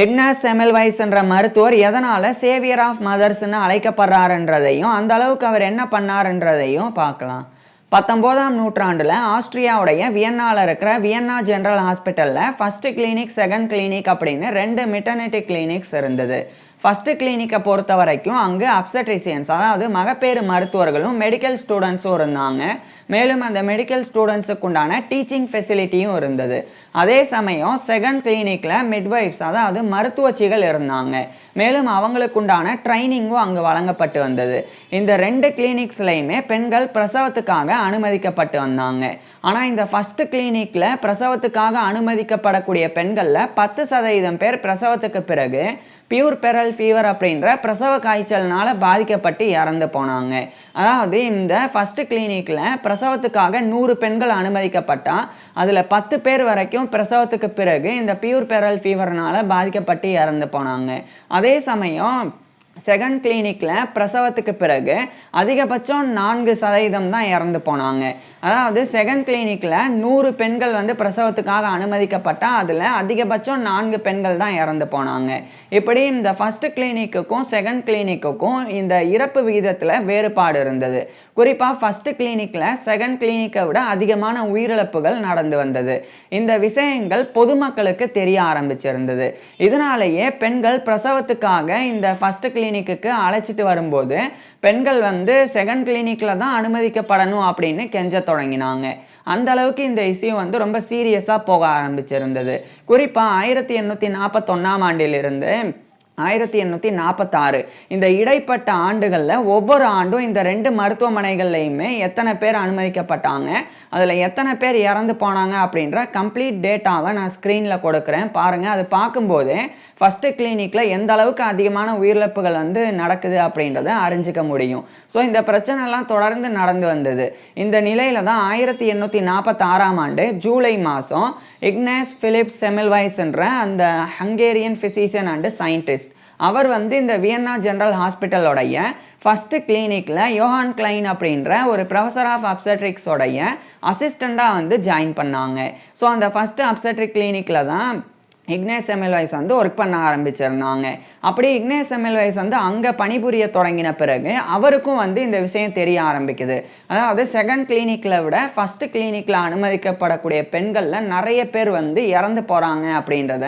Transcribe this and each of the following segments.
எக்னாஸ் செமெல்வைஸ் என்ற மருத்துவர் எதனால் சேவியர் ஆஃப் மதர்ஸ்னு அழைக்கப்படுறாருன்றதையும் அந்த அளவுக்கு அவர் என்ன பண்ணாருன்றதையும் பார்க்கலாம். பத்தொம்போதாம் நூற்றாண்டில் ஆஸ்திரியாவுடைய வியன்னாவில் இருக்கிற வியன்னா ஜெனரல் ஹாஸ்பிட்டலில் ஃபஸ்ட்டு கிளினிக் செகண்ட் கிளினிக் அப்படின்னு ரெண்டு மிட்டர்னிட்டி கிளினிக்ஸ் இருந்தது. ஃபஸ்ட்டு கிளினிக்கை பொறுத்த வரைக்கும் அங்கே அப்சட்ரிசியன்ஸ் அதாவது மகப்பேறு மருத்துவர்களும் மெடிக்கல் ஸ்டூடெண்ட்ஸும் இருந்தாங்க. மேலும் அந்த மெடிக்கல் ஸ்டூடெண்ட்ஸுக்கு உண்டான டீச்சிங் ஃபெசிலிட்டியும் இருந்தது. அதே சமயம் செகண்ட் கிளினிக்கில் மிட்வைஃப்ஸ் அதாவது மருத்துவச்சிகள் இருந்தாங்க. மேலும் அவங்களுக்கு உண்டான ட்ரைனிங்கும் அங்கு வழங்கப்பட்டு வந்தது. இந்த ரெண்டு கிளினிக்ஸ்லையுமே பெண்கள் பிரசவத்துக்காக அனுமதிக்கப்பட்டு வந்தாங்க. ஆனால் இந்த ஃபஸ்ட்டு கிளினிக்கில் பிரசவத்துக்காக அனுமதிக்கப்படக்கூடிய பெண்களில் பத்து சதவீதம் பேர் பிரசவத்துக்கு பிறகு பியூர் பெரல் ஃபீவர் அப்படின்ற பிரசவ காய்ச்சல்னால பாதிக்கப்பட்டு இறந்து போனாங்க. அதாவது இந்த ஃபஸ்ட்டு கிளினிக்கில் பிரசவத்துக்காக நூறு பெண்கள் அனுமதிக்கப்பட்டால் அதில் பத்து பேர் வரைக்கும் பிரசவத்துக்கு பிறகு இந்த பியூர் பெரல் ஃபீவர்னால் பாதிக்கப்பட்டு இறந்து போனாங்க. அதே சமயம் செகண்ட் கிளினிக்கில் பிரசவத்துக்கு பிறகு அதிகபட்சம் நான்கு சதவீதம் தான் இறந்து போனாங்க. அதாவது செகண்ட் கிளினிக்கில் நூறு பெண்கள் வந்து பிரசவத்துக்காக அனுமதிக்கப்பட்டால் அதில் அதிகபட்சம் நான்கு பெண்கள் தான் இறந்து போனாங்க. இப்படி இந்த ஃபஸ்ட்டு கிளினிக்குக்கும் செகண்ட் கிளினிக்குக்கும் இந்த இறப்பு விகிதத்தில் வேறுபாடு இருந்தது. குறிப்பாக ஃபஸ்ட்டு கிளினிக்கில் செகண்ட் கிளினிக்கை விட அதிகமான உயிரிழப்புகள் நடந்து வந்தது. இந்த விஷயங்கள் பொதுமக்களுக்கு தெரிய ஆரம்பிச்சிருந்தது. இதனாலேயே பெண்கள் பிரசவத்துக்காக இந்த ஃபஸ்ட்டு கிளினிக்குக்கு அழைச்சிட்டு வரும்போது பெண்கள் வந்து செகண்ட் கிளினிக்கில் தான் அனுமதிக்கப்படணும் அப்படின்னு கெஞ்ச தொடங்கினாங்க. அந்த அளவுக்கு இந்த இஷ்யூ வந்து ரொம்ப சீரியஸாக போக ஆரம்பிச்சிருந்தது. குறிப்பாக ஆயிரத்தி எண்ணூற்றி நாற்பத்தொன்னாம் ஆண்டிலிருந்து ஆயிரத்தி எண்ணூற்றி நாற்பத்தாறு இந்த இடைப்பட்ட ஆண்டுகளில் ஒவ்வொரு ஆண்டும் இந்த ரெண்டு மருத்துவமனைகள்லையுமே எத்தனை பேர் அனுமதிக்கப்பட்டாங்க அதில் எத்தனை பேர் இறந்து போனாங்க அப்படின்ற கம்ப்ளீட் டேட்டாவை நான் ஸ்க்ரீனில் கொடுக்குறேன். பாருங்கள் அது பார்க்கும்போதே ஃபஸ்ட்டு கிளினிக்கில் எந்த அளவுக்கு அதிகமான உயிரிழப்புகள் வந்து நடக்குது அப்படின்றத அறிஞ்சிக்க முடியும். ஸோ இந்த பிரச்சனைலாம் தொடர்ந்து நடந்து வந்தது. இந்த நிலையில் தான் ஆயிரத்தி எண்ணூற்றி நாற்பத்தாறாம் ஆண்டு ஜூலை மாதம் இக்னேஸ் ஃபிலிப் செமில்வைஸ் அந்த ஹங்கேரியன் ஃபிசிஷியன் அண்டு சயின்டிஸ்ட் அவர் வந்து இந்த வியன்னா ஜென்ரல் ஹாஸ்பிட்டலோடைய ஃபஸ்ட்டு கிளினிக்கில் யோஹான் கிளைன் அப்படின்ற ஒரு ப்ரொஃபஸர் ஆஃப் அப்சட்ரிக்ஸோடைய அசிஸ்டண்ட்டாக வந்து ஜாயின் பண்ணாங்க. ஸோ அந்த ஃபஸ்ட்டு அப்சட்ரிக் கிளினிக்கில் தான் இக்னேஸ் எம்எல்வைஸ் வந்து ஒர்க் பண்ண ஆரம்பிச்சிருந்தாங்க. அப்படி இக்னேஸ் எம்எல்வைஸ் வந்து அங்கே பணிபுரிய தொடங்கின பிறகு அவருக்கும் வந்து இந்த விஷயம் தெரிய ஆரம்பிக்குது. அதாவது செகண்ட் கிளினிக்கில் விட ஃபஸ்ட்டு கிளினிக்கில் அனுமதிக்கப்படக்கூடிய பெண்களில் நிறைய பேர் வந்து இறந்து போகிறாங்க அப்படின்றத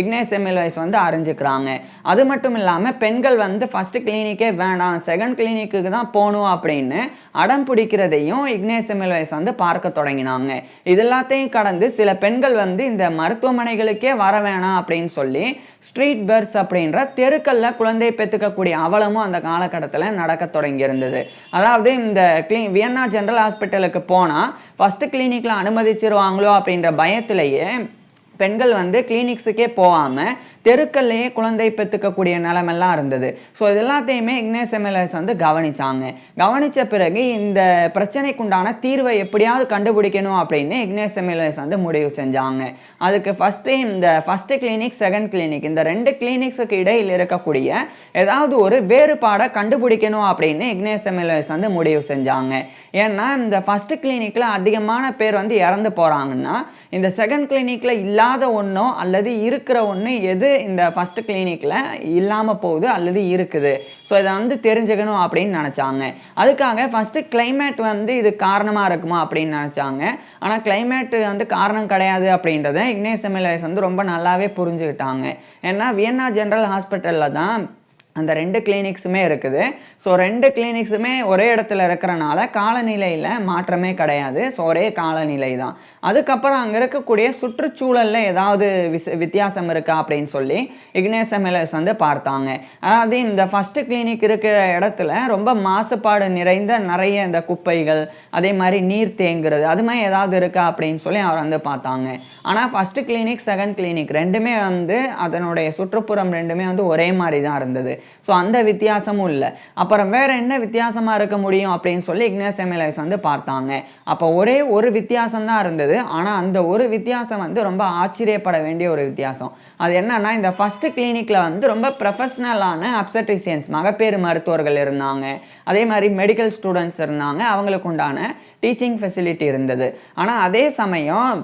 இக்னேஸ் எம்எல்வைஸ் வந்து அறிஞ்சுக்கிறாங்க. அது மட்டும் இல்லாமல் பெண்கள் வந்து ஃபஸ்ட்டு கிளினிக்கே வேணாம் செகண்ட் கிளினிக்கு தான் போகணும் அப்படின்னு அடம் பிடிக்கிறதையும் இக்னேஸ் எம்எல்வைஸ் வந்து பார்க்க தொடங்கினாங்க. இது எல்லாத்தையும் கடந்து சில பெண்கள் வந்து இந்த மருத்துவமனைகளுக்கே வர வேணாம் அப்படின்னு சொல்லி ஸ்ட்ரீட் பெர்ஸ் அப்படின்ற தெருக்களில் குழந்தை பெற்றுக்கக்கூடிய அவலமும் அந்த காலகட்டத்தில் நடக்க தொடங்கியிருந்தது. அதாவது இந்த கிளி வியன்னா ஜென்ரல் ஹாஸ்பிட்டலுக்கு போனால் ஃபஸ்ட்டு கிளினிக்கில் அனுமதிச்சிருவாங்களோ அப்படின்ற பயத்திலேயே பெண்கள் வந்து கிளினிக்ஸுக்கே போகாமல் தெருக்கள்லேயே குழந்தை பெற்றுக்கக்கூடிய நிலமெல்லாம் இருந்தது. ஸோ இது எல்லாத்தையுமே இக்னேஸ் எம்எல்ஏஸ் வந்து கவனிச்சாங்க. கவனித்த பிறகு இந்த பிரச்சனைக்குண்டான தீர்வை எப்படியாவது கண்டுபிடிக்கணும் அப்படின்னு இக்னேஸ் எம்எல்ஏஸ் வந்து முடிவு செஞ்சாங்க. அதுக்கு ஃபஸ்ட்டு இந்த ஃபஸ்ட்டு கிளினிக் செகண்ட் கிளினிக் இந்த ரெண்டு கிளினிக்ஸுக்கு இடையில் இருக்கக்கூடிய ஏதாவது ஒரு வேறுபாடை கண்டுபிடிக்கணும் அப்படின்னு இக்னேஸ் எம்எல்ஏஸ் வந்து முடிவு செஞ்சாங்க. ஏன்னா இந்த ஃபஸ்ட்டு கிளினிக்கில் அதிகமான பேர் வந்து இறந்து போகிறாங்கன்னா இந்த செகண்ட் கிளினிக்கில் இல்லாத ஒன்றோ அல்லது இருக்கிற ஒன்று எது இந்த ஃபஸ்ட்டு கிளினிக்கில் இல்லாமல் போகுது அல்லது இருக்குது. ஸோ இதை வந்து தெரிஞ்சுக்கணும் அப்படின்னு நினச்சாங்க. அதுக்காக ஃபஸ்ட்டு கிளைமேட் வந்து இது காரணமாக இருக்குமா அப்படின்னு நினச்சாங்க. ஆனால் கிளைமேட் வந்து காரணம் கிடையாது அப்படின்றத இக்னேஸ் எம்எல்ஏஸ் வந்து ரொம்ப நல்லாவே புரிஞ்சுக்கிட்டாங்க. ஏன்னா வியன்னா ஜென்ரல் ஹாஸ்பிட்டலில் தான் அந்த ரெண்டு கிளினிக்ஸுமே இருக்குது. ஸோ ரெண்டு கிளினிக்ஸுமே ஒரே இடத்துல இருக்கிறனால காலநிலையில் மாற்றமே கிடையாது. ஸோ ஒரே காலநிலை தான். அதுக்கப்புறம் அங்கே இருக்கக்கூடிய சுற்றுச்சூழலில் ஏதாவது விச வித்தியாசம் இருக்கா அப்படின்னு சொல்லி இக்னேசமெலஸ் வந்து பார்த்தாங்க. அதாவது இந்த ஃபஸ்ட்டு கிளினிக் இருக்கிற இடத்துல ரொம்ப மாசுபாடு நிறைந்த நிறைய இந்த குப்பைகள் அதே மாதிரி நீர் தேங்குறது அது மாதிரி ஏதாவது இருக்கா அப்படின்னு சொல்லி அவர் வந்து பார்த்தாங்க. ஆனால் ஃபஸ்ட்டு கிளினிக் செகண்ட் கிளினிக் ரெண்டுமே வந்து அதனுடைய சுற்றுப்புறம் ரெண்டுமே வந்து ஒரே மாதிரி தான் இருந்தது. ஸோ அந்த வித்தியாசமும் இல்லை. அப்புறம் வேற என்ன வித்தியாசமாக இருக்க முடியும் அப்படின்னு சொல்லி இக்னேஸ் எம்எல்ஏஸ் வந்து பார்த்தாங்க. அப்போ ஒரே ஒரு வித்தியாசம் தான் இருந்தது. ஆனால் அந்த ஒரு வித்தியாசம் வந்து ரொம்ப ஆச்சரியப்பட வேண்டிய ஒரு வித்தியாசம். அது என்னன்னா இந்த ஃபர்ஸ்ட் கிளினிக்ல வந்து ரொம்ப ப்ரொஃபஷ்னலான அப்சட்ரிசியன்ஸ் மகப்பேறு மருத்துவர்கள் இருந்தாங்க. அதே மாதிரி மெடிக்கல் ஸ்டூடெண்ட்ஸ் இருந்தாங்க. அவங்களுக்கு உண்டான டீச்சிங் ஃபெசிலிட்டி இருந்தது. ஆனால் அதே சமயம்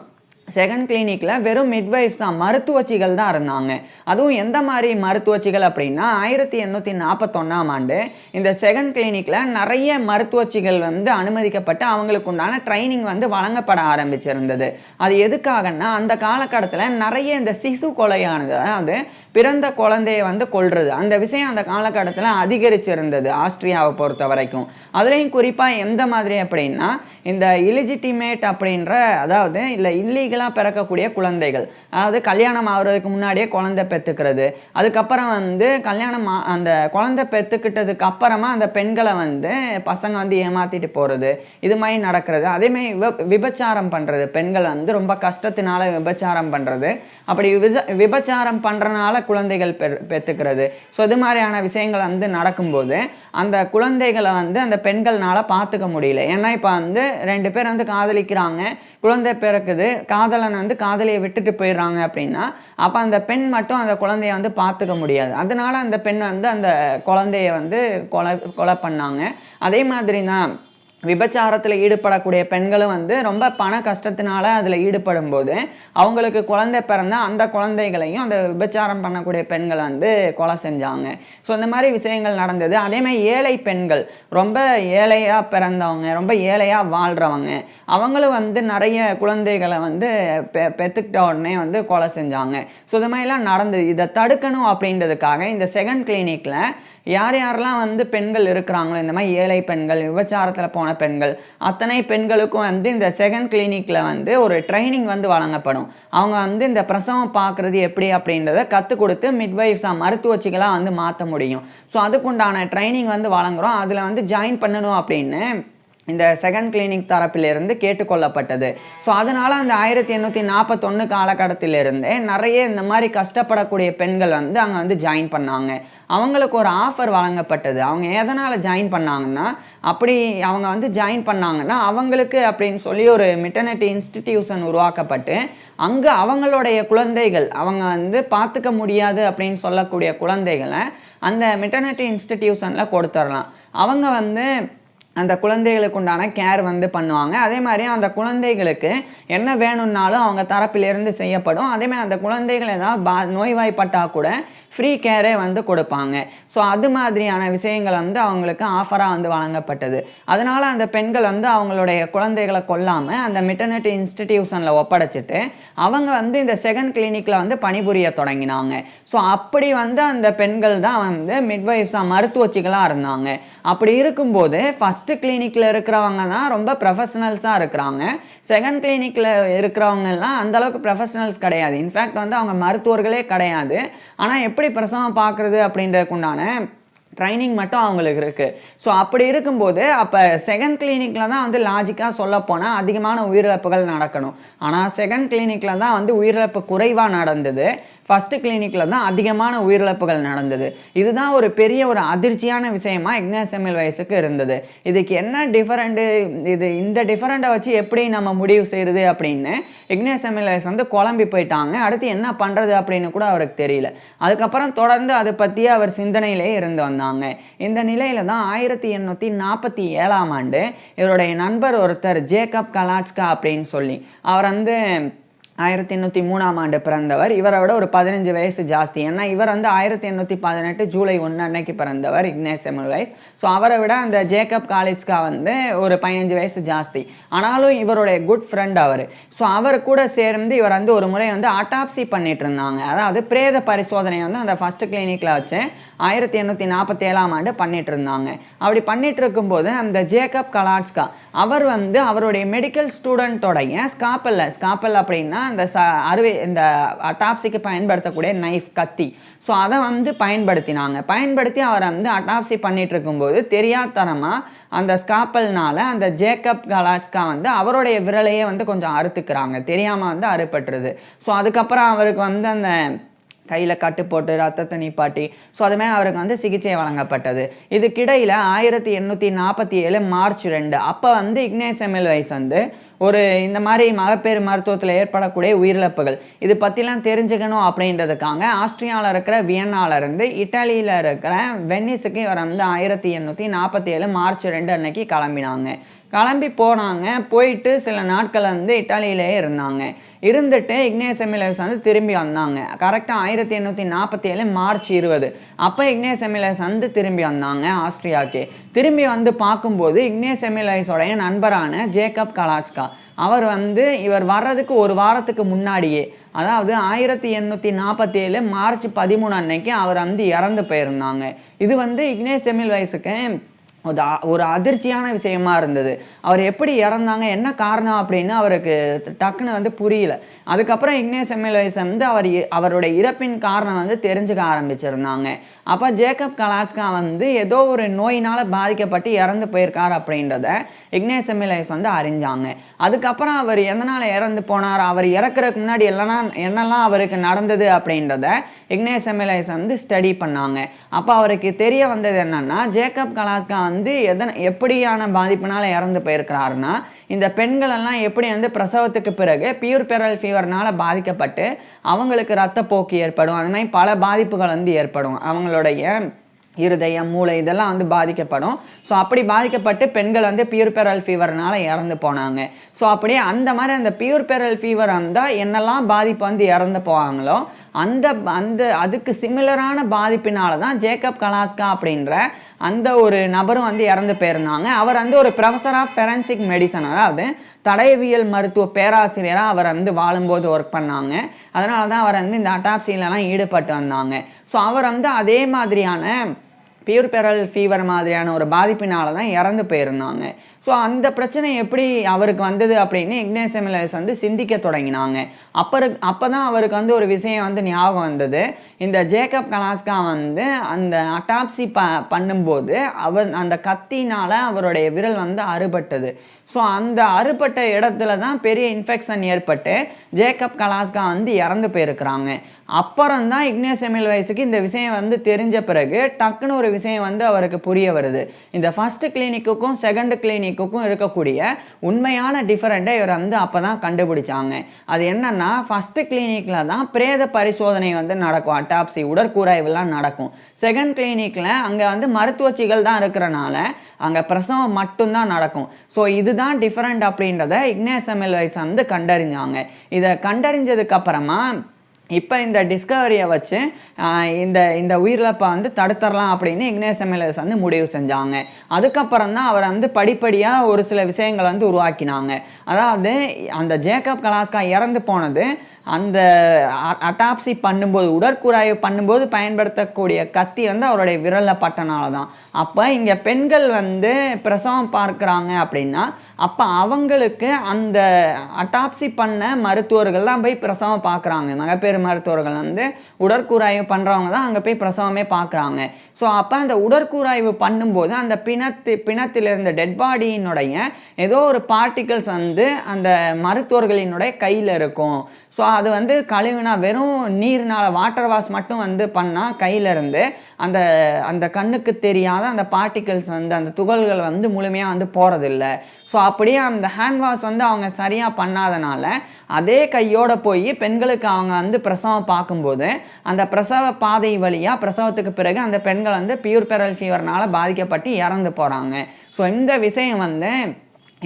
செகண்ட் கிளினிக்கில் வெறும் மிட்வைஃப் தான் மருத்துவச்சிகள் தான் இருந்தாங்க. அதுவும் எந்த மாதிரி மருத்துவச்சிகள் அப்படின்னா ஆயிரத்தி எண்ணூற்றி நாற்பத்தொன்னாம் ஆண்டு இந்த செகண்ட் கிளினிக்கில் நிறைய மருத்துவச்சிகள் வந்து அனுமதிக்கப்பட்டு அவங்களுக்கு உண்டான ட்ரைனிங் வந்து வழங்கப்பட ஆரம்பிச்சிருந்தது. அது எதுக்காகன்னா அந்த காலகட்டத்தில் நிறைய இந்த சிசு கொலையானது அதாவது பிறந்த குழந்தையை வந்து கொல்றது அந்த விஷயம் அந்த காலகட்டத்தில் அதிகரிச்சிருந்தது ஆஸ்திரியாவை பொறுத்த வரைக்கும். அதுலேயும் குறிப்பாக எந்த மாதிரி அப்படின்னா இந்த இலிஜிட்டிமேட் அப்படின்ற அதாவது இல்லை இல்லீகல் சிங்கிளாக பிறக்கக்கூடிய குழந்தைகள். அதாவது கல்யாணம் ஆகிறதுக்கு முன்னாடியே குழந்தை பெற்றுக்கிறது அதுக்கப்புறம் வந்து கல்யாணம் அந்த குழந்தை பெற்றுக்கிட்டதுக்கு அப்புறமா அந்த பெண்களை வந்து பசங்க வந்து ஏமாத்திட்டு போகிறது இது மாதிரி நடக்கிறது. அதேமாதிரி விப விபச்சாரம் பண்ணுறது பெண்கள் வந்து ரொம்ப கஷ்டத்தினால விபச்சாரம் பண்ணுறது அப்படி விப விபச்சாரம் பண்ணுறனால குழந்தைகள் பெ பெற்றுக்கிறது ஸோ இது மாதிரியான விஷயங்கள் வந்து நடக்கும்போது அந்த குழந்தைகளை வந்து அந்த பெண்கள்னால பார்த்துக்க முடியல. ஏன்னா இப்போ வந்து ரெண்டு பேர் வந்து காதலிக்கிறாங்க. குழந்தை பிறக்குது காதலன் வந்து காதலியை விட்டுட்டு போயிடுறாங்க அப்படின்னா அப்போ அந்த பெண் மட்டும் அந்த குழந்தைய வந்து பார்த்துக்க முடியாது. அதனால அந்த பெண் வந்து அந்த குழந்தைய வந்து கொலை கொலை பண்ணாங்க. அதே மாதிரி தான் விபச்சாரத்தில் ஈடுபடக்கூடிய பெண்களும் வந்து ரொம்ப பண கஷ்டத்தினால அதில் ஈடுபடும் போது அவங்களுக்கு குழந்தை பிறந்தால் அந்த குழந்தைகளையும் அந்த விபச்சாரம் பண்ணக்கூடிய பெண்கள் வந்து கொலை செஞ்சாங்க. ஸோ இந்த மாதிரி விஷயங்கள் நடந்தது. அதேமாதிரி ஏழை பெண்கள் ரொம்ப ஏழையாக பிறந்தவங்க ரொம்ப ஏழையாக வாழ்கிறவங்க அவங்களும் வந்து நிறைய குழந்தைகளை வந்து பெ பெற்றுக்கிட்ட உடனே வந்து கொலை செஞ்சாங்க. ஸோ இது மாதிரிலாம் நடந்தது. இதை தடுக்கணும் அப்படின்றதுக்காக இந்த செகண்ட் கிளினிக்கில் யார் யாரெல்லாம் வந்து பெண்கள் இருக்கிறாங்களோ இந்த மாதிரி ஏழை பெண்கள் விபச்சாரத்தில் போன பெண்கள். அத்தனை பெண்களுக்கும் வந்து இந்த செகண்ட் கிளினிக்கில் வந்து ஒரு ட்ரைனிங் வந்து வழங்கப்படும். அவங்க வந்து இந்த பிரசவம் பார்க்குறது எப்படி அப்படின்றத கற்றுக் கொடுத்து மிட்வைஃப்ஸாக மருத்துவச்சிகளாக வந்து மாற்ற முடியும். ஸோ அதுக்குண்டான ட்ரைனிங் வந்து வழங்குறோம். அதில் வந்து ஜாயின் பண்ணணும் அப்படின்னு இந்த செகண்ட் கிளினிக் தரப்பிலிருந்து கேட்டுக்கொள்ளப்பட்டது. ஸோ அதனால் அந்த ஆயிரத்தி எண்ணூற்றி நாற்பத்தொன்று காலகட்டத்திலிருந்தே நிறைய இந்த மாதிரி கஷ்டப்படக்கூடிய பெண்கள் வந்து அங்கே வந்து ஜாயின் பண்ணாங்க. அவங்களுக்கு ஒரு ஆஃபர் வழங்கப்பட்டது. அவங்க எதனால் ஜாயின் பண்ணாங்கன்னா அப்படி அவங்க வந்து ஜாயின் பண்ணாங்கன்னா அவங்களுக்கு அப்படின்னு சொல்லி ஒரு மிட்டர்னிட்டி இன்ஸ்டிடியூஷன் உருவாக்கப்பட்டு அங்கே அவங்களுடைய குழந்தைகள் அவங்க வந்து பார்த்துக்க முடியாது அப்படின்னு சொல்லக்கூடிய குழந்தைகளை அந்த மிட்டர்னிட்டி இன்ஸ்டிடியூஷனில் கொடுத்துடலாம். அவங்க வந்து அந்த குழந்தைகளுக்கு உண்டான கேர் வந்து பண்ணுவாங்க. அதே மாதிரி அந்த குழந்தைகளுக்கு என்ன வேணும்னாலும் அவங்க தரப்பிலிருந்து செய்யப்படும். அதேமாதிரி அந்த குழந்தைகள் ஏதாவது பா நோய்வாய்ப்பட்டால் கூட ஃப்ரீ கேரே வந்து கொடுப்பாங்க. ஸோ அது மாதிரியான விஷயங்கள் வந்து அவங்களுக்கு ஆஃபராக வந்து வழங்கப்பட்டது. அதனால் அந்த பெண்கள் வந்து அவங்களுடைய குழந்தைகளை கொல்லாமல் அந்த மிட்டர்னிட்டி இன்ஸ்டிடியூஷனில் ஒப்படைச்சிட்டு அவங்க வந்து இந்த செகண்ட் கிளினிக்கில் வந்து பணிபுரிய தொடங்கினாங்க. ஸோ அப்படி வந்து அந்த பெண்கள் தான் வந்து மிட்வைஃப்ஸாக மருத்துவச்சிகளாக இருந்தாங்க. அப்படி இருக்கும்போது ஃபஸ்ட்டு கிளினிக்கில் இருக்கிறவங்க தான் ரொம்ப ப்ரொஃபஷனல்ஸாக இருக்கிறாங்க. செகண்ட் கிளினிக்கில் இருக்கிறவங்கெல்லாம் அந்தளவுக்கு ப்ரொஃபஷனல்ஸ் கிடையாது. இன்ஃபேக்ட் வந்து அவங்க மருத்துவர்களே கிடையாது. ஆனால் எப்படி பிரசவம் பார்க்குறது அப்படின்றதுக்குண்டான ட்ரைனிங் மட்டும் அவங்களுக்கு இருக்குது ஸோ அப்படி இருக்கும்போது அப்போ செகண்ட் கிளினிக்கில் தான் வந்து லாஜிக்காக சொல்லப்போனால் அதிகமான உயிரிழப்புகள் நடக்கணும். ஆனால் செகண்ட் கிளினிக்கில் தான் வந்து உயிரிழப்பு குறைவாக நடந்தது. ஃபஸ்ட்டு கிளினிக்கில் தான் அதிகமான உயிரிழப்புகள் நடந்தது. இதுதான் ஒரு பெரிய ஒரு அதிர்ச்சியான விஷயமா இக்னேசமில் வயசுக்கு இருந்தது. இதுக்கு என்ன டிஃபரெண்ட்டு இது இந்த டிஃபரெண்ட்டை வச்சு எப்படி நம்ம முடிவு செய்கிறது அப்படின்னு இக்னேசமில் வயசு வந்து குழம்பி போயிட்டாங்க. அடுத்து என்ன பண்ணுறது அப்படின்னு கூட அவருக்கு தெரியல. அதுக்கப்புறம் தொடர்ந்து அதை பற்றி அவர் சிந்தனையிலே இருந்து இருந்தாங்க இந்த நிலையில தான் ஆயிரத்தி எண்ணூற்றி நாற்பத்தி ஏழாம் ஆண்டு இவருடைய நண்பர் ஒருத்தர் ஜேக்கப் கலாட்ஸ்கா அப்படின்னு சொல்லி அவர் வந்து ஆயிரத்தி எண்ணூற்றி மூணாம் ஆண்டு பிறந்தவர். இவரை விட ஒரு பதினஞ்சு வயசு ஜாஸ்தி. ஏன்னா இவர் வந்து ஆயிரத்தி எண்ணூற்றி பதினெட்டு ஜூலை ஒன்று அன்னைக்கு பிறந்தவர் இக்னேஸ் வைஸ். ஸோ அவரை விட அந்த ஜேக்கப் காலேஜ்கா வந்து ஒரு பதினஞ்சு வயசு ஜாஸ்தி. ஆனாலும் இவருடைய குட் ஃப்ரெண்ட் அவர். ஸோ அவர் கூட சேர்ந்து இவர் வந்து ஒரு முறை வந்து அட்டாப்சி பண்ணிட்டு இருந்தாங்க அதாவது பிரேத பரிசோதனை வந்து அந்த ஃபர்ஸ்ட் கிளினிக்கில் வச்சு ஆயிரத்தி எண்ணூற்றி நாற்பத்தி ஏழாம் ஆண்டு பண்ணிட்டு இருந்தாங்க அப்படி பண்ணிட்டு இருக்கும்போது அந்த ஜேக்கப் கலாட்ஸ்கா அவர் வந்து அவருடைய மெடிக்கல் ஸ்டூடெண்ட்டோடைய ஸ்காப்பல்ல ஸ்காப்பல் அப்படின்னா அந்த ச அறுவை இந்த அட்டாப்சிக்கு பயன்படுத்தக்கூடிய நைஃப் கத்தி. ஸோ அதை வந்து பயன்படுத்தினாங்க. பயன்படுத்தி அவரை வந்து அட்டாப்சி பண்ணிகிட்டு இருக்கும்போது தெரியாதனமாக அந்த ஸ்காப்பல்னால அந்த ஜேக்கப் கலாஸ்கா வந்து அவருடைய விரலையே வந்து கொஞ்சம் அறுத்துக்கிறாங்க. தெரியாமல் வந்து அறுபட்டுருது. ஸோ அதுக்கப்புறம் அவருக்கு வந்து அந்த கையில் கட்டு போட்டு ரத்தத்தை நிப்பாட்டி ஸோ அதுமாதிரி அவருக்கு வந்து சிகிச்சை வழங்கப்பட்டது. இதுக்கிடையில் ஆயிரத்தி எண்ணூற்றி நாற்பத்தி ஏழு மார்ச் ரெண்டு. அப்போ வந்து இக்னேஸ் எம்எல் வைஸ் வந்து ஒரு இந்த மாதிரி மகப்பேறு மருத்துவத்தில் ஏற்படக்கூடிய உயிரிழப்புகள். இது பற்றிலாம் தெரிஞ்சுக்கணும் அப்படின்றதுக்காக ஆஸ்திரியாவில் இருக்கிற வியன்னால இருந்து இட்டாலியில் இருக்கிற வென்னிஸுக்கு இவர் வந்து ஆயிரத்தி எண்ணூற்றி நாற்பத்தி ஏழு மார்ச் ரெண்டு அன்னைக்கு கிளம்பினாங்க. கிளம்பி போனாங்க. போயிட்டு சில நாட்கள் வந்து இட்டாலியிலே இருந்தாங்க. இருந்துட்டு இக்னேஸ் எமிலஸ் வந்து திரும்பி வந்தாங்க. கரெக்டாக ஆயிரத்தி எண்ணூற்றி நாற்பத்தி ஏழு மார்ச் இருபது. அப்போ இக்னேஸ் எமிலஸ் வந்து திரும்பி வந்தாங்க ஆஸ்திரியாவுக்கு திரும்பி வந்து பார்க்கும்போது இக்னேஸ் எமிலைஸோடைய நண்பரான ஜேக்கப் கலாஸ்கா. அவர் வந்து இவர் வர்றதுக்கு ஒரு வாரத்துக்கு முன்னாடியே அதாவது ஆயிரத்தி எண்ணூற்றி நாற்பத்தி ஏழு மார்ச் பதிமூணு அன்னைக்கு அவர் வந்து இறந்து போயிருந்தாங்க. இது வந்து இக்னேஸ் எமில் வயசுக்கு ஒரு அதிர்ச்சியான விஷயமா இருந்தது. அவர் எப்படி இறந்தாங்க என்ன காரணம் அப்படின்னு அவருக்கு டக்குன்னு வந்து புரியல. அதுக்கப்புறம் இக்னேஸ் எம்எல்ஏஸ் வந்து அவர் அவருடைய இறப்பின் காரணம் வந்து தெரிஞ்சுக்க ஆரம்பிச்சிருந்தாங்க. அப்போ ஜேக்கப் கலாட்ஸ்கா வந்து ஏதோ ஒரு நோயினால் பாதிக்கப்பட்டு இறந்து போயிருக்கார் அப்படின்றத இக்னேஸ் எம்எல்ஏஸ் வந்து அறிஞ்சாங்க. அதுக்கப்புறம் அவர் எதனால் இறந்து போனார் அவர் இறக்குறதுக்கு முன்னாடி எல்லாம் என்னெல்லாம் அவருக்கு நடந்தது அப்படின்றத இக்னேஸ் எம்எல்ஏஸ் வந்து ஸ்டடி பண்ணாங்க. அப்போ அவருக்கு தெரிய வந்தது என்னன்னா ஜேக்கப் கலாஸ்கா வந்து வந்து எதன் எப்படியான பாதிப்புனால் இறந்து போயிருக்கிறாருன்னா இந்த பெண்களெல்லாம் எப்படி வந்து பிரசவத்துக்கு பிறகு பியூர் பெரல் ஃபீவர்னால் பாதிக்கப்பட்டு அவங்களுக்கு ரத்தப்போக்கு ஏற்படும். அது மாதிரி பல பாதிப்புகள் வந்து ஏற்படும். அவங்களுடைய இருதயம் மூளை இதெல்லாம் வந்து பாதிக்கப்படும். ஸோ அப்படி பாதிக்கப்பட்டு பெண்கள் வந்து பியூர் பெரல் ஃபீவர்னால இறந்து போனாங்க. ஸோ அப்படியே அந்த மாதிரி அந்த பியூர் பெரல் ஃபீவர் வந்தால் என்னெல்லாம் பாதிப்பு வந்து இறந்து போவாங்களோ அந்த அந்த அதுக்கு சிமிலரான பாதிப்பினால தான் ஜேக்கப் கலாஸ்கா அப்படின்ற அந்த ஒரு நபரும் வந்து இறந்து போயிருந்தாங்க. அவர் வந்து ஒரு ப்ரொஃபஸர் ஆஃப் ஃபெரன்சிக் மெடிசன் அதாவது தடயவியல் மருத்துவ பேராசிரியராக அவர் வந்து வாழும்போது ஒர்க் பண்ணாங்க. அதனால தான் அவர் வந்து இந்த அட்டாப்சியிலலாம் ஈடுபட்டு வந்தாங்க. ஸோ அவர் வந்து அதே மாதிரியான பியூர் பெரல் ஃபீவர் மாதிரியான ஒரு பாதிப்பினால தான் இறந்து போயிருந்தாங்க. ஸோ அந்த பிரச்சனை எப்படி அவருக்கு வந்தது அப்படின்னு இக்னேஸ் எமிலஸ் வந்து சிந்திக்க தொடங்கினாங்க. அப்பரு அப்போ தான் அவருக்கு வந்து ஒரு விஷயம் வந்து ஞாபகம் வந்தது. இந்த ஜேக்கப் கலாஸ்கா வந்து அந்த அட்டாப்சி ப பண்ணும்போது அவர் அந்த கத்தினால் அவருடைய விரல் வந்து அறுபட்டது. ஸோ அந்த அறுபட்ட இடத்துல தான் பெரிய இன்ஃபெக்ஷன் ஏற்பட்டு ஜேக்கப் கலாஸ்கா வந்து இறந்து போயிருக்கிறாங்க. அப்புறம் தான் இக்னேஸ் எமில் வயசுக்கு இந்த விஷயம் வந்து தெரிஞ்ச பிறகு டக்குன்னு ஒரு விஷயம் வந்து அவருக்கு புரிய வருது. இந்த ஃபர்ஸ்ட் கிளினிக்குக்கும் செகண்ட் கிளினிக்குக்கும் இருக்கக்கூடிய உண்மையான டிஃபரெண்ட்டை இவர் வந்து அப்போ தான் கண்டுபிடிச்சாங்க. அது என்னன்னா ஃபஸ்ட்டு கிளினிக்கில் தான் பிரேத பரிசோதனை வந்து நடக்கும். அட்டாப்சி உடற்கூறாய்வுலாம் நடக்கும். செகண்ட் கிளினிக்கில் அங்கே வந்து மருத்துவச்சிகள் தான் இருக்கிறனால அங்கே பிரசவம் மட்டும்தான் நடக்கும். ஸோ இதுதான் டிஃபரெண்ட் அப்படின்றத இக்னேசமில் வைஸ் வந்து கண்டறிஞ்சாங்க. இதை கண்டறிஞ்சதுக்கப்புறமா இப்போ இந்த டிஸ்கவரியை வச்சு இந்த இந்த உயிரிழப்பை வந்து தடுத்துடலாம் அப்படின்னு இக்னேஸ் எம்எல்ஏஸ் வந்து முடிவு செஞ்சாங்க. அதுக்கப்புறம் தான் அவர் வந்து படிப்படியாக ஒரு சில விஷயங்களை வந்து உருவாக்கினாங்க. அதாவது அந்த ஜேக்கப் கலாஸ்கா இறந்து போனது அந்த அட்டாப்சி பண்ணும்போது உடற்கூராய்வு பண்ணும்போது பயன்படுத்தக்கூடிய கத்தி வந்து அவருடைய விரலில் பட்டனால தான் அப்போ இங்கே பெண்கள் வந்து பிரசவம் பார்க்குறாங்க அப்படின்னா அப்போ அவங்களுக்கு அந்த அட்டாப்சி பண்ண மருத்துவர்கள் தான் போய் பிரசவம் பார்க்குறாங்க. மகப்பேறு மருத்துவர்கள் வந்து உடற்கூராய்வு பண்ணுறவங்க தான் அங்கே போய் பிரசவமே பார்க்குறாங்க. ஸோ அப்போ அந்த உடற்கூராய்வு பண்ணும்போது அந்த பிணத்து பிணத்தில் இருந்த டெட் பாடியினுடைய ஏதோ ஒரு பார்ட்டிகல்ஸ் வந்து அந்த மருத்துவர்களினுடைய கையில் இருக்கும். ஸோ அது வந்து கழுவினா வெறும் நீர்னால் வாட்டர் வாஷ் மட்டும் வந்து பண்ணால் கையிலேருந்து அந்த அந்த கண்ணுக்கு தெரியாத அந்த பார்ட்டிகல்ஸ் வந்து அந்த துகள்கள் வந்து முழுமையாக வந்து போகிறதில்ல ஸோ அப்படியே அந்த ஹேண்ட் வாஷ் வந்து அவங்க சரியாக பண்ணாதனால அதே கையோடு போய் பெண்களுக்கு அவங்க வந்து பிரசவம் பார்க்கும்போது அந்த பிரசவ பாதை வழியாக பிரசவத்துக்கு பிறகு அந்த பெண்கள் வந்து பியூர் பெரல் ஃபீவர்னால் பாதிக்கப்பட்டு இறந்து போகிறாங்க ஸோ இந்த விஷயம் வந்து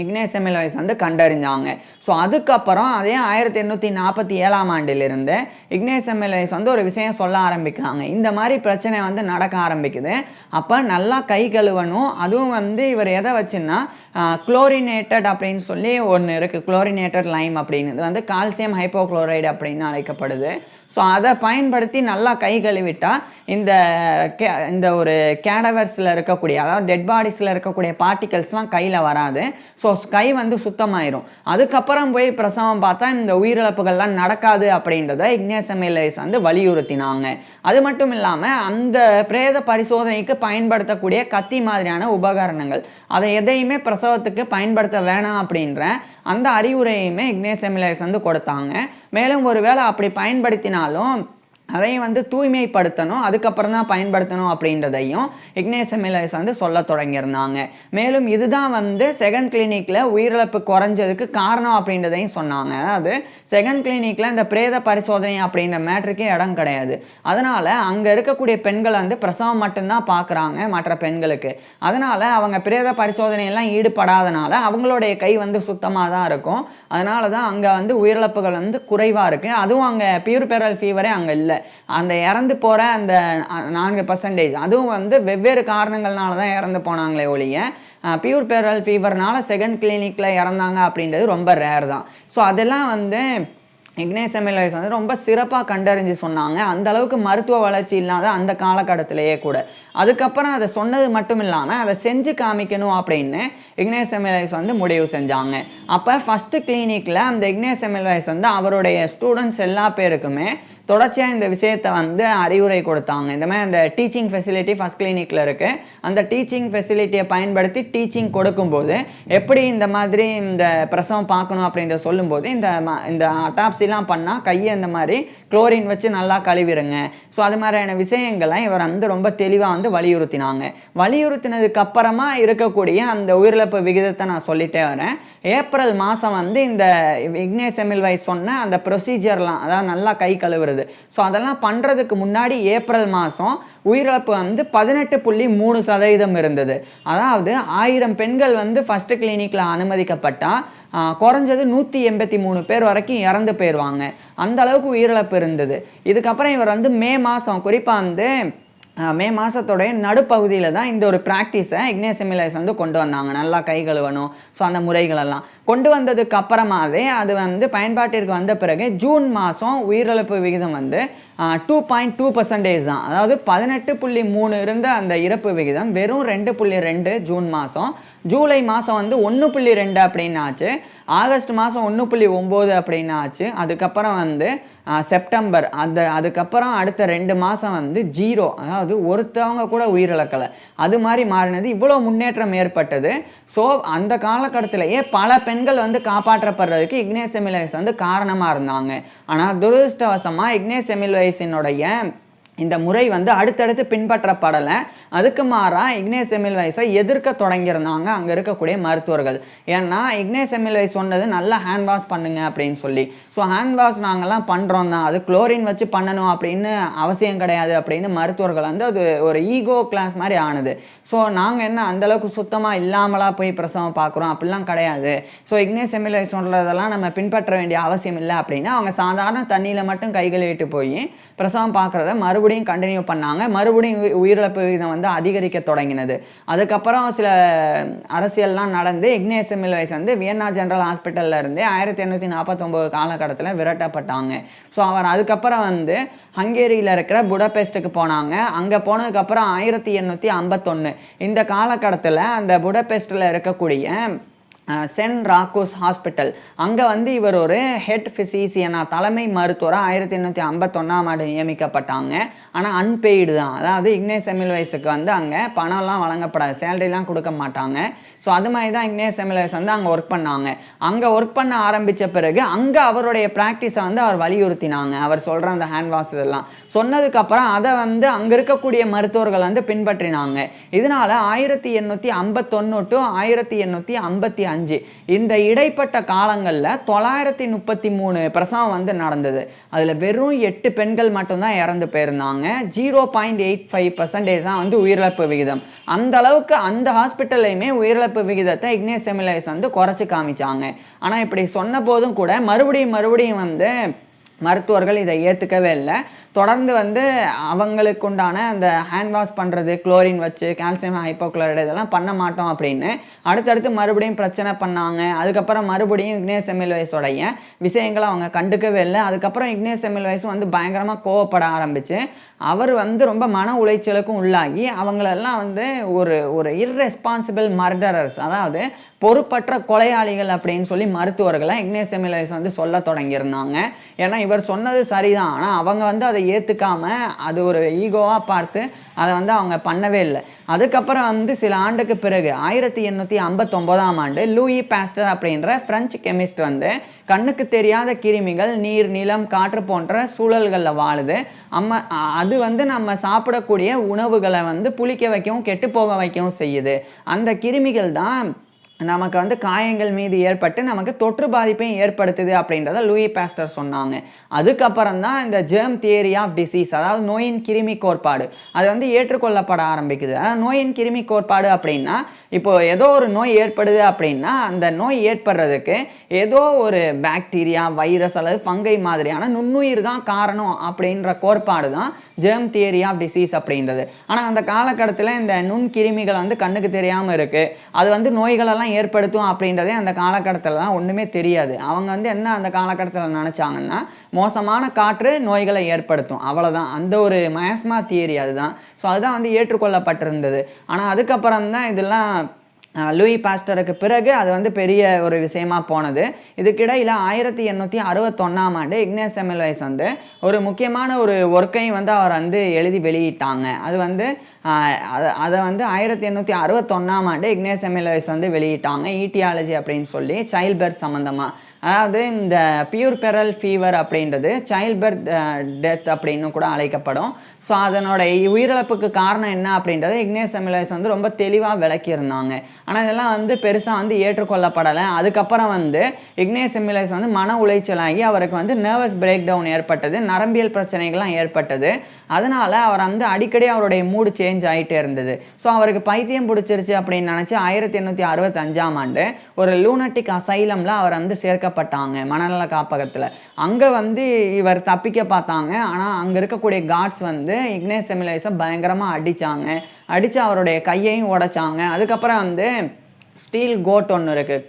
இக்னேஸ் வந்து கண்டறிஞ்சாங்க. ஸோ அதுக்கப்புறம் அதே ஆயிரத்தி எண்ணூற்றி நாற்பத்தி ஏழாம் ஆண்டிலிருந்து இக்னேஸ் எம்எல்வைஸ் வந்து ஒரு விஷயம் சொல்ல ஆரம்பிக்கிறாங்க. இந்த மாதிரி பிரச்சனை வந்து நடக்க ஆரம்பிக்குது. அப்போ நல்லா கை கழுவணும். அதுவும் வந்து இவர் எதை வச்சுன்னா குளோரினேட்டட் அப்படின்னு சொல்லி ஒன்று இருக்குது குளோரினேட்டட் லைம் அப்படின்னு. இது வந்து கால்சியம் ஹைப்போக்ளோரைடு அப்படின்னு அழைக்கப்படுது. ஸோ அதை பயன்படுத்தி நல்லா கை கழுவிட்டால் இந்த கே- இந்த ஒரு கேடவர்ஸில் இருக்கக்கூடிய அதாவது டெட் பாடிஸில் இருக்கக்கூடிய பார்ட்டிகல்ஸ்லாம் கையில் வராது. ஸோ கை வந்து சுத்தமாயிரும். அதுக்கப்புறம் போய் பிரசவம் பார்த்தா இந்த உயிரிழப்புகள்லாம் நடக்காது அப்படின்றத இக்னேஸ் எம்எல்ஏஸ் வந்து வலியுறுத்தினாங்க. அது மட்டும் இல்லாமல் அந்த பிரேத பரிசோதனைக்கு பயன்படுத்தக்கூடிய கத்தி மாதிரியான உபகரணங்கள் அதை எதையுமே பிரசவத்துக்கு பயன்படுத்த வேணாம் அப்படின்ற அந்த அறிவுரையுமே இக்னேஸ் எம்எல்ஏஸ் வந்து கொடுத்தாங்க. மேலும் ஒருவேளை அப்படி பயன்படுத்தினா பயன்படுத்தினாலும் அதையும் வந்து தூய்மைப்படுத்தணும் அதுக்கப்புறம் தான் பயன்படுத்தணும் அப்படின்றதையும் இக்னேசமிலஸ் வந்து சொல்ல தொடங்கியிருந்தாங்க. மேலும் இதுதான் வந்து செகண்ட் கிளினிக்கில் உயிரிழப்பு குறைஞ்சதுக்கு காரணம் அப்படின்றதையும் சொன்னாங்க. அதாவது செகண்ட் கிளினிக்கில் இந்த பிரேத பரிசோதனை அப்படின்ற மேட்ருக்கே இடம் கிடையாது. அதனால் அங்கே இருக்கக்கூடிய பெண்கள் வந்து பிரசவம் மட்டும்தான் பார்க்குறாங்க மற்ற பெண்களுக்கு. அதனால் அவங்க பிரேத பரிசோதனையெல்லாம் ஈடுபடாதனால அவங்களுடைய கை வந்து சுத்தமாக தான் இருக்கும். அதனால தான் அங்கே வந்து உயிரிழப்புகள் வந்து குறைவாக இருக்குது அதுவும் அங்கே பியூர் பெரல் ஃபீவரே அங்கே இல்லை. அந்த இறந்து போகிற அந்த நான்கு பர்சன்டேஜ் அதுவும் வந்து வெவ்வேறு காரணங்கள்னால தான் இறந்து போனாங்களே ஒழிய பியூர் பெரல் ஃபீவர்னால செகண்ட் கிளினிக்கில் இறந்தாங்க அப்படின்றது ரொம்ப ரேர் தான். ஸோ அதெல்லாம் வந்து இக்னேஸ் எம்எல்ஏஸ் வந்து ரொம்ப சிறப்பாக கண்டறிஞ்சு சொன்னாங்க. அந்த அளவுக்கு மருத்துவ வளர்ச்சி இல்லாத அந்த காலகட்டத்திலேயே கூட. அதுக்கப்புறம் அதை சொன்னது மட்டும் இல்லாமல் அதை செஞ்சு காமிக்கணும் அப்படின்னு இக்னேஸ் எம்எல்ஏஸ் வந்து முடிவு செஞ்சாங்க. அப்போ ஃபஸ்ட்டு கிளினிக்கில் அந்த இக்னேஸ் எம்எல்ஏஸ் வந்து அவருடைய ஸ்டூடெண்ட்ஸ் எல்லா பேருக்குமே தொடர்ச்சியாக இந்த விஷயத்தை வந்து அறிவுரை கொடுத்தாங்க. இந்த மாதிரி அந்த டீச்சிங் ஃபெசிலிட்டி ஃபஸ்ட் கிளினிக்கில் இருக்குது அந்த டீச்சிங் ஃபெசிலிட்டியை பயன்படுத்தி டீச்சிங் கொடுக்கும்போது எப்படி இந்த மாதிரி இந்த பிரசவம் பார்க்கணும் அப்படின்றத சொல்லும்போது இந்த இந்த அட்டாப்சிலாம் பண்ணால் கையை இந்த மாதிரி குளோரின் வச்சு நல்லா கழுவிடுங்க ஸோ அது மாதிரியான விஷயங்களை இவர் வந்து ரொம்ப தெளிவாக வந்து வலியுறுத்தினாங்க. வலியுறுத்தினதுக்கு அப்புறமா இருக்கக்கூடிய அந்த உயிரிழப்பு விகிதத்தை நான் சொல்லிட்டே வரேன். ஏப்ரல் மாதம் வந்து இந்த விக்னேஷ் எமில்வை சொன்ன அந்த ப்ரொசீஜர்லாம் அதாவது நல்லா கை கழுவுறது ஸோ அதெல்லாம் பண்ணுறதுக்கு முன்னாடி ஏப்ரல் மாதம் உயிரிழப்பு வந்து பதினெட்டு புள்ளி மூணு சதவீதம் இருந்தது. அதாவது ஆயிரம் பெண்கள் வந்து ஃபஸ்ட்டு கிளினிக்கில் அனுமதிக்கப்பட்டால் குறைஞ்சது நூற்றி எண்பத்தி மூணு பேர் வரைக்கும் இறந்து போயிடுவாங்க அந்த அளவுக்கு உயிரிழப்பு இருந்தது. இதுக்கப்புறம் இவர் வந்து மே மாதம் குறிப்பாக வந்து மே மாதத்தோடைய நடுப்பகுதியில் தான் இந்த ஒரு ப்ராக்டிஸை இக்னேசிமிலைஸ் வந்து கொண்டு வந்தாங்க. நல்லா கை கழுவணும். ஸோ அந்த முறைகளெல்லாம். கொண்டு வந்ததுக்கு அப்புறமாவே அது வந்து பயன்பாட்டிற்கு வந்த பிறகு ஜூன் மாதம் உயிரிழப்பு விகிதம் வந்து டூ பாயிண்ட் டூ பர்சன்டேஜ் தான். அதாவது பதினெட்டு புள்ளி மூணு இருந்த அந்த இறப்பு விகிதம் வெறும் ரெண்டு புள்ளி ரெண்டு ஜூன் மாதம் ஜூலை மாதம் வந்து ஒன்று புள்ளி ரெண்டு அப்படின்னு ஆச்சு ஆகஸ்ட் மாதம் ஒன்று புள்ளி ஒம்பது அப்படின்னு ஆச்சு அதுக்கப்புறம் வந்து செப்டம்பர். அந்த அதுக்கப்புறம் அடுத்த ரெண்டு மாதம் வந்து ஜீரோ. அதாவது ஒருத்தவங்க கூட உயிரிழக்கலை. அது மாதிரி மாறினது. இவ்வளோ முன்னேற்றம் ஏற்பட்டது. ஸோ அந்த காலகட்டத்திலேயே பல பெண்கள் வந்து காப்பாற்றப்படுறதுக்கு இக்னேஸ் எமிலைஸ் வந்து காரணமாக இருந்தாங்க. ஆனால் துரதிருஷ்டவசமாக இக்னேஸ் எமில்வைஸினுடைய இந்த முறை வந்து அடுத்தடுத்து பின்பற்றப்படலை அதுக்கு மாறாக இக்னேஸ் எமில்வைஸை எதிர்க்க தொடங்கியிருந்தாங்க அங்கே இருக்கக்கூடிய மருத்துவர்கள். ஏன்னா இக்னேஸ் எமில்வைஸ் சொன்னது நல்லா ஹேண்ட் வாஷ் பண்ணுங்க அப்படின்னு சொல்லி. ஸோ ஹேண்ட் வாஷ் நாங்கள்லாம் பண்ணுறோம் தான். அது குளோரின் வச்சு பண்ணணும் அப்படின்னு அவசியம் கிடையாது அப்படின்னு மருத்துவர்கள் வந்து அது ஒரு ஈகோ கிளாஸ் மாதிரி ஆனது. ஸோ நாங்கள் என்ன அந்த அளவுக்கு சுத்தமாக இல்லாமலா போய் பிரசவம் பார்க்குறோம் அப்படிலாம் கிடையாது. ஸோ இக்னேஸ் எமில்வைஸ் சொல்கிறதெல்லாம் நம்ம பின்பற்ற வேண்டிய அவசியம் இல்லை அப்படின்னா அவங்க சாதாரண தண்ணியில் மட்டும் கை கழுவிட்டு போய் பிரசவம் பார்க்குறத மறு மறுபடியும் கண்டினியூ பண்ணாங்க. மறுபடியும் உயிரிழப்பு விகிதம் வந்து அதிகரிக்க தொடங்கினது. அதுக்கப்புறம் சில அரசியல்லாம் நடந்து இக்னேஸ் எமில்வைஸ் வந்து வியன்னா ஜென்ரல் ஹாஸ்பிட்டல்ல இருந்து ஆயிரத்தி எண்ணூற்றி நாற்பத்தொம்போது காலகட்டத்தில் விரட்டப்பட்டாங்க. ஸோ அவர் அதுக்கப்புறம் வந்து ஹங்கேரியில் இருக்கிற புடபெஸ்ட்டுக்கு போனாங்க. அங்கே போனதுக்கப்புறம் ஆயிரத்தி எண்ணூற்றி ஐம்பத்தொன்று இந்த காலகட்டத்தில் அந்த புடபெஸ்ட்டில் இருக்கக்கூடிய சென் ராக்கோஸ் ஹாஸ்பிட்டல். அங்கே வந்து இவர் ஒரு ஹெட் ஃபிசிசியனாக தலைமை மருத்துவராக ஆயிரத்தி எண்ணூற்றி ஐம்பத்தொன்னாம் ஆண்டு நியமிக்கப்பட்டாங்க. ஆனால் அன்பெய்டு தான். அதாவது இக்னேஸ் எமில்வைஸுக்கு வந்து அங்கே பணம்லாம் வழங்கப்படாது. சேலரிலாம் கொடுக்க மாட்டாங்க. ஸோ அது மாதிரி தான் இக்னேஸ் எமில்வைஸ் வந்து அங்கே ஒர்க் பண்ணாங்க. அங்கே ஒர்க் பண்ண ஆரம்பித்த பிறகு அங்கே அவருடைய ப்ராக்டிஸை வந்து அவர் வலியுறுத்தினாங்க. அவர் சொல்கிற அந்த ஹேண்ட் வாஷ் இதெல்லாம். சொன்னதுக்கப்புறம் அதை வந்து அங்கே இருக்கக்கூடிய மருத்துவர்கள் வந்து பின்பற்றினாங்க. இதனால ஆயிரத்தி எண்ணூற்றி ஐம்பத்தொன்னு டு ஆயிரத்தி எண்ணூற்றி ஐம்பத்தி அஞ்சு. இந்த இடைப்பட்ட காலங்களில் தொள்ளாயிரத்தி முப்பத்தி மூணு பிரசவம் வந்து நடந்தது. அதில் வெறும் எட்டு பெண்கள் மட்டும்தான் இறந்து போயிருந்தாங்க. Zero point eight five percentage தான் வந்து உயிரிழப்பு விகிதம். அந்த அளவுக்கு அந்த ஹாஸ்பிட்டல்லையுமே உயிரிழப்பு விகிதத்தை இக்னேஸ் செமிலைஸ் வந்து குறைச்சி காமிச்சாங்க. ஆனால் இப்படி சொன்ன போதும் கூட மறுபடியும் மறுபடியும் வந்து மருத்துவர்கள் இதை ஏற்றுக்கவே இல்லை. தொடர்ந்து வந்து அவங்களுக்கு உண்டான அந்த ஹேண்ட் வாஷ் பண்ணுறது குளோரின் வச்சு கால்சியம் ஹைப்போக்ளோரைடு இதெல்லாம் பண்ண மாட்டோம் அப்படின்னு. அடுத்தடுத்து மறுபடியும் பிரச்சனை பண்ணாங்க. அதுக்கப்புறம் மறுபடியும் இக்னேஸ் எமில்வைஸோடைய விஷயங்களை அவங்க கண்டுக்கவே இல்லை. அதுக்கப்புறம் இக்னேஸ் எமில்வைஸும் வந்து பயங்கரமாக கோவப்பட ஆரம்பிச்சு அவர் வந்து ரொம்ப மன உளைச்சலுக்கும் உள்ளாகி அவங்களெல்லாம் வந்து ஒரு ஒரு இர்ரெஸ்பான்சிபிள் மர்டரர்ஸ் அதாவது பொறுப்பற்ற கொலையாளிகள் அப்படின்னு சொல்லி மருத்துவர்களை இக்னேஸ் எமில்வைஸ் வந்து சொல்ல தொடங்கியிருந்தாங்க. ஏன்னா இவர் சொன்னது சரிதான். ஆனால் அவங்க வந்து அதை ஏற்றுக்காம அது ஒரு ஈகோவாக பார்த்து அதை வந்து அவங்க பண்ணவே இல்லை. அதுக்கப்புறம் வந்து சில ஆண்டுக்கு பிறகு ஆயிரத்தி எண்ணூற்றி ஐம்பத்தொம்போதாம் ஆண்டு லூயி பாஸ்டர் அப்படின்ற ஃப்ரெஞ்சு கெமிஸ்ட் வந்து கண்ணுக்கு தெரியாத கிருமிகள் நீர் நிலம் காற்று போன்ற சூழல்களில் வாழுது. அம்ம அது வந்து நம்ம சாப்பிடக்கூடிய உணவுகளை வந்து புளிக்க வைக்கவும் கெட்டு போக வைக்கவும் செய்யுது. அந்த கிருமிகள் தான் நமக்கு வந்து காயங்கள் மீது ஏற்பட்டு நமக்கு தொற்று பாதிப்பையும் ஏற்படுத்துது அப்படின்றத லூயி பேஸ்டர் சொன்னாங்க. அதுக்கப்புறம் தான் இந்த ஜெர்ம் தியரி ஆஃப் டிசீஸ் அதாவது நோயின் கிருமி கோட்பாடு அது வந்து ஏற்றுக்கொள்ளப்பட ஆரம்பிக்குது. அதாவது நோயின் கிருமி கோட்பாடு அப்படின்னா இப்போ ஏதோ ஒரு நோய் ஏற்படுது அப்படின்னா அந்த நோய் ஏற்படுறதுக்கு ஏதோ ஒரு பாக்டீரியா வைரஸ் அல்லது ஃபங்கை மாதிரியான நுண்ணுயிர் தான் காரணம் அப்படின்ற கோட்பாடு தான் ஜெர்ம் தியரி ஆஃப் டிசீஸ் அப்படின்றது. ஆனால் அந்த காலகட்டத்தில் இந்த நுண்கிருமிகள் வந்து கண்ணுக்கு தெரியாமல் இருக்குது அது வந்து நோய்களெல்லாம் ஏற்படுத்தும் அப்படின்றதே அந்த காலகட்டத்திலலாம் ஒன்றுமே தெரியாது. அவங்க வந்து என்ன அந்த காலகட்டத்தில் நினச்சாங்கன்னா மோசமான காற்று நோய்களை ஏற்படுத்தும். அவ்வளோதான் அந்த ஒரு மயஸ்மா தியரி அதுதான். ஸோ அதுதான் வந்து ஏற்றுக்கொள்ளப்பட்டிருந்தது. ஆனால் அதுக்கப்புறம் தான் இதெல்லாம் லூயி பாஸ்டருக்கு பிறகு அது வந்து பெரிய ஒரு விஷயமா போனது. இதுக்கிடையில் ஆயிரத்தி எண்ணூற்றி அறுபத்தொன்னாம் ஆண்டு இக்னேஸ் எம்எல்வைஸ் வந்து ஒரு முக்கியமான ஒரு ஒர்க்கையும் வந்து அவர் வந்து எழுதி வெளியிட்டாங்க. அது வந்து அதை வந்து ஆயிரத்தி எண்ணூற்றி அறுபத்தொன்னாம் ஆண்டு இக்னேஸ் எம்எல்வைஸ் வந்து வெளியிட்டாங்க. ஈட்டியாலஜி அப்படின்னு சொல்லி சைல்ட் பர்த் சம்மந்தமாக அதாவது இந்த பியூர் பெரல் ஃபீவர் அப்படின்றது சைல்ட் பர்த் டெத் அப்படின்னு கூட அழைக்கப்படும். ஸோ அதனோட உயிரிழப்புக்கு காரணம் என்ன அப்படின்றத இக்னேஸ் செமிலைஸ் வந்து ரொம்ப தெளிவாக விளக்கியிருந்தாங்க. ஆனால் இதெல்லாம் வந்து பெருசாக வந்து ஏற்றுக்கொள்ளப்படலை. அதுக்கப்புறம் வந்து இக்னேஸ் செமிலைஸ் வந்து மன உளைச்சலாகி அவருக்கு வந்து நர்வஸ் பிரேக் டவுன் ஏற்பட்டது நரம்பியல் பிரச்சனைகள்லாம் ஏற்பட்டது. அதனால் அவர் வந்து அடிக்கடி அவருடைய மூடு சேஞ்ச் ஆகிட்டே இருந்தது. ஸோ அவருக்கு பைத்தியம் பிடிச்சிருச்சு அப்படின்னு நினச்சி ஆயிரத்தி எண்ணூற்றி அறுபத்தஞ்சாம் ஆண்டு ஒரு லூனட்டிக் அசைலமில் அவர் வந்து சேர்க்கப்பட்டாங்க மனநல காப்பகத்தில். அங்கே வந்து இவர் தப்பிக்க பார்த்தாங்க. ஆனால் அங்கே இருக்கக்கூடிய காட்ஸ் வந்து இக்னேஸ் செமிலைஸை பயங்கரமாக அடித்தாங்க அடித்து அவருடைய கையையும் உடைச்சாங்க. அதுக்கப்புறம் வந்து ஸ்டீல் கோட் ஒன்று இருக்குது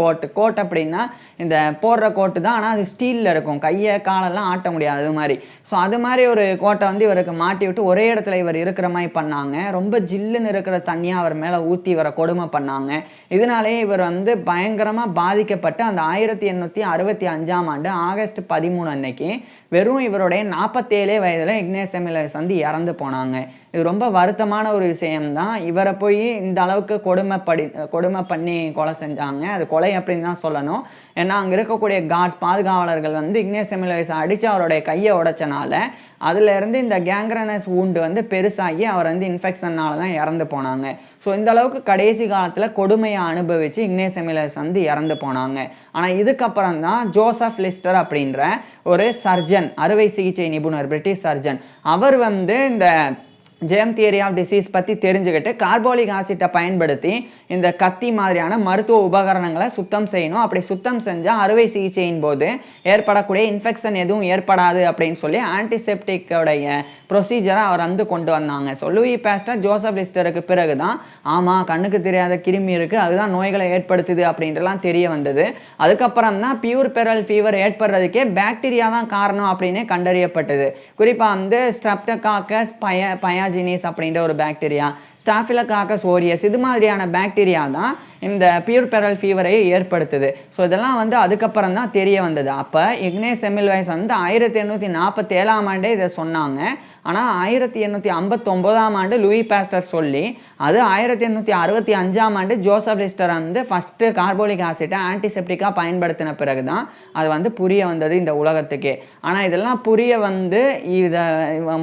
கோட்டு கோட். அப்படின்னா இந்த போடுற கோட்டு தான். ஆனால் அது ஸ்டீலில் இருக்கும். கையை காலெல்லாம் ஆட்ட முடியாது. அது மாதிரி. ஸோ அது மாதிரி ஒரு கோட்டை வந்து இவருக்கு மாட்டி விட்டு ஒரே இடத்துல இவர் இருக்கிற மாதிரி பண்ணாங்க. ரொம்ப ஜில்லுன்னு இருக்கிற தண்ணியாக அவர் மேலே ஊற்றி இவரை கொடுமை பண்ணாங்க. இதனாலே இவர் வந்து பயங்கரமாக பாதிக்கப்பட்டு அந்த ஆயிரத்தி எண்ணூற்றி அறுபத்தி அஞ்சாம் ஆண்டு ஆகஸ்ட் பதிமூணு அன்னைக்கு வெறும் இவருடைய நாற்பத்தேழே வயதில் இக்னேஸ் எமிலஸ் வந்து இறந்து போனாங்க. இது ரொம்ப வருத்தமான ஒரு விஷயம்தான். இவரை போய் இந்த அளவுக்கு கொடுமைப்படி கொடுமை பண்ணி கொலை செஞ்சாங்க. அது கொலை அப்படின்னு தான் சொல்லணும். ஏன்னா அங்கே இருக்கக்கூடிய காட்ஸ் பாதுகாவலர்கள் வந்து இக்னேஸ் எமிலஸ் அடித்து அவருடைய கையை உடைச்சனால அதுலேருந்து இந்த கேங்க்ரனஸ் ஊண்டு வந்து பெருசாகி அவர் வந்து இன்ஃபெக்ஷன்னால தான் இறந்து போனாங்க. ஸோ இந்த அளவுக்கு கடைசி காலத்தில் கொடுமையை அனுபவித்து இக்னேஸ் எமிலஸ் வந்து இறந்து போனாங்க. ஆனால் இதுக்கப்புறம் தான் ஜோசப் லிஸ்டர் அப்படின்ற ஒரு சர்ஜன் அறுவை சிகிச்சை நிபுணர் பிரிட்டிஷ் சர்ஜன் அவர் வந்து இந்த ஜெயம் தியரி ஆஃப் டிசீஸ் பற்றி தெரிஞ்சுக்கிட்டு கார்போலிக் ஆசிட்டை பயன்படுத்தி இந்த கத்தி மாதிரியான மருத்துவ உபகரணங்களை சுத்தம் செய்யணும். அப்படி சுத்தம் செஞ்சால் அறுவை சிகிச்சையின் போது ஏற்படக்கூடிய இன்ஃபெக்ஷன் எதுவும் ஏற்படாது அப்படின்னு சொல்லி ஆன்டிசெப்டிக்கோடைய ப்ரொசீஜரை அவர் வந்து கொண்டு வந்தாங்க. ஸோ லூயி பேஸ்டர் ஜோசப் லிஸ்டருக்கு பிறகு தான் ஆமாம் கண்ணுக்கு தெரியாத கிருமி இருக்குது அதுதான் நோய்களை ஏற்படுத்துது அப்படின்றலாம் தெரிய வந்தது. அதுக்கப்புறம் தான் பியூர் பெரல் ஃபீவர் ஏற்படுறதுக்கே பாக்டீரியா தான் காரணம் அப்படின்னே கண்டறியப்பட்டது. குறிப்பாக வந்து ஸ்ட்ரப்டகாக்கஸ் பய பயாஜினிஸ் அப்படின்ற ஒரு பாக்டீரியா ஸ்டாஃபிலகாக்கஸ் ஓரியஸ் இது மாதிரியான பாக்டீரியா தான் இந்த பியூர் பெரல் ஃபீவரை ஏற்படுத்துது. ஸோ இதெல்லாம் வந்து அதுக்கப்புறம் தான் தெரிய வந்தது. அப்போ இக்னே செமில்வைஸ் வந்து ஆயிரத்தி எண்ணூற்றி நாற்பத்தேழாம் ஆண்டே இதை சொன்னாங்க. ஆனால் ஆயிரத்தி எண்ணூற்றி ஐம்பத்தொம்போதாம் ஆண்டு லூயி பாஸ்டர் சொல்லி அது ஆயிரத்தி எண்ணூற்றி அறுபத்தி அஞ்சாம் ஆண்டு ஜோசப் லிஸ்டர் வந்து ஃபஸ்ட்டு கார்போலிக் ஆசிட்டை ஆன்டிசெப்டிக்காக பயன்படுத்தின பிறகு தான் அது வந்து புரிய வந்தது இந்த உலகத்துக்கே. ஆனால் இதெல்லாம் புரிய வந்து இதை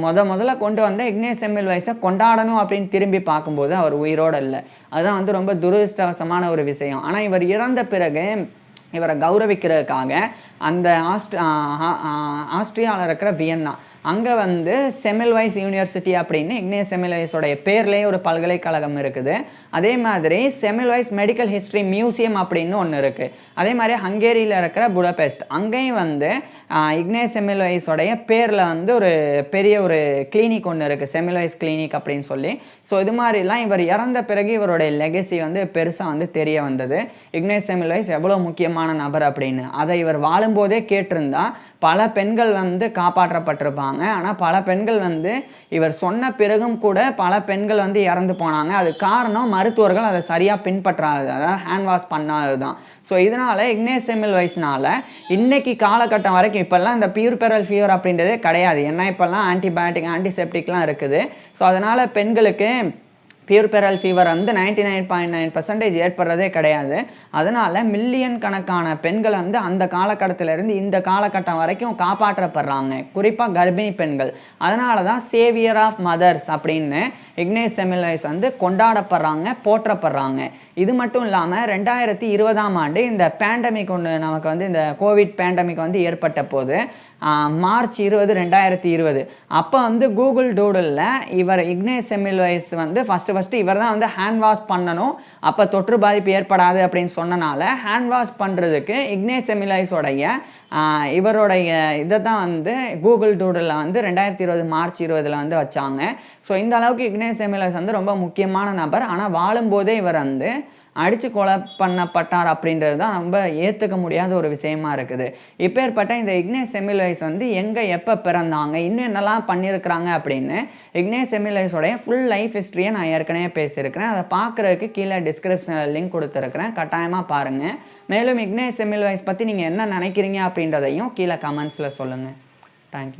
முத முதல்ல கொண்டு வந்த இக்னேஸ் செமில்வைஸை கொண்டாடணும் அப்படின்னு திரும்பி பார்க்கும்போது அவர் உயிரோடு இல்லை அதுதான் வந்து ரொம்ப துரதிருஷ்டவசமான ஒரு விஷயம். ஆனால் இவர் இறந்த பிறகு இவரை கௌரவிக்கிறதுக்காக அந்த ஆஸ்ட் ஆஸ்திரியாவில் இருக்கிற வியன்னா அங்கே வந்து செமில்வைஸ் யூனிவர்சிட்டி அப்படின்னு இக்னேஸ் செமில்வைஸோடைய பேர்லேயே ஒரு பல்கலைக்கழகம் இருக்குது. அதே மாதிரி செமில்வைஸ் மெடிக்கல் ஹிஸ்ட்ரி மியூசியம் அப்படின்னு ஒன்று இருக்குது அதே மாதிரி ஹங்கேரியில் இருக்கிற புடபெஸ்ட். அங்கேயும் வந்து இக்னேஸ் செமில்வைஸோடைய பேரில் வந்து ஒரு பெரிய ஒரு கிளினிக் ஒன்று இருக்குது செமில்வைஸ் கிளினிக் அப்படின்னு சொல்லி. ஸோ இது மாதிரிலாம் இவர் இறந்த பிறகு இவருடைய லெகசி வந்து பெருசாக வந்து தெரிய வந்தது. இக்னேஸ் செமில்வைஸ் எவ்வளோ முக்கியமான நபர் அப்படின்னு. அதை இவர் வாழும்போதே கேட்டிருந்தா பல பெண்கள் வந்து காப்பாற்றப்பட்டிருப்பாங்க. ஆனால் பல பெண்கள் வந்து இவர் சொன்ன பிறகும் கூட பல பெண்கள் வந்து இறந்து போனாங்க. அது காரணம் மருத்துவர்கள் அதை சரியாக பின்பற்றாதது. அதாவது ஹேண்ட் வாஷ் பண்ணாதது தான் ஸோ இதனால் இக்னேசெமில் வயசுனால் இன்றைக்கி காலகட்டம் வரைக்கும் இப்போல்லாம் இந்த பியூர்பெரல் ஃபீவர் அப்படின்றதே கிடையாது. ஏன்னா இப்போல்லாம் ஆன்டிபயோட்டிக் ஆன்டிசெப்டிக்லாம் இருக்குது. ஸோ அதனால் பெண்களுக்கு பியூர் பெரல் ஃபீவர் வந்து ninety nine point nine percentage ஏற்படுறதே கிடையாது. அதனால் மில்லியன் கணக்கான பெண்கள் வந்து அந்த காலகட்டத்திலிருந்து இந்த காலகட்டம் வரைக்கும் காப்பாற்றப்படுறாங்க. குறிப்பாக கர்ப்பிணி பெண்கள். அதனால தான் சேவியர் ஆஃப் மதர்ஸ் அப்படின்னு இக்னேஸ் செமிலைஸ் வந்து கொண்டாடப்படுறாங்க போற்றப்படுறாங்க. இது மட்டும் இல்லாமல் ரெண்டாயிரத்தி இருபதாம் ஆண்டு இந்த பேண்டமிக் ஒன்று நமக்கு வந்து இந்த கோவிட் பேண்டமிக் வந்து ஏற்பட்ட போது மார்ச் இருபது ரெண்டாயிரத்தி இருபது. அப்போ வந்து கூகுள் டூடலில் இவர் இக்னேஸ் செமில்வைஸ் வந்து ஃபஸ்ட்டு ஃபஸ்ட்டு இவர் தான் வந்து ஹேண்ட் வாஷ் பண்ணணும். அப்போ தொற்று பாதிப்பு ஏற்படாது அப்படின்னு சொன்னனால ஹேண்ட் வாஷ் பண்ணுறதுக்கு இக்னேஸ் செமிலைஸோடைய இவருடைய இதை தான் வந்து கூகுள் டூடலில் வந்து ரெண்டாயிரத்தி இருபது மார்ச் இருபதில் வந்து வச்சாங்க. ஸோ இந்த அளவுக்கு இக்னேஷ் செமிலைஸ் வந்து ரொம்ப முக்கியமான நபர். ஆனால் வாழும்போதே இவர் வந்து அடித்து கொலை பண்ணப்பட்டார் அப்படின்றது தான் ரொம்ப ஏற்றுக்க முடியாத ஒரு விஷயமா இருக்குது. இப்பேற்பட்ட இந்த இக்னேஸ் செமிலைஸ் வந்து எங்கே எப்போ பிறந்தாங்க இன்னும் என்னெல்லாம் பண்ணியிருக்கிறாங்க அப்படின்னு இக்னேஸ் செமிலைஸோடைய ஃபுல் லைஃப் ஹிஸ்ட்ரியை நான் ஏற்கனவே பேசியிருக்கிறேன். அதை பார்க்குறதுக்கு கீழே டிஸ்கிரிப்ஷனில் லிங்க் கொடுத்துருக்குறேன். கட்டாயமாக பாருங்கள் மேலும் இக்னேஸ் செமிலைஸ் பற்றி நீங்கள் என்ன நினைக்கிறீங்க அப்படின்றதையும் கீழே கமெண்ட்ஸில் சொல்லுங்கள் தேங்க்யூ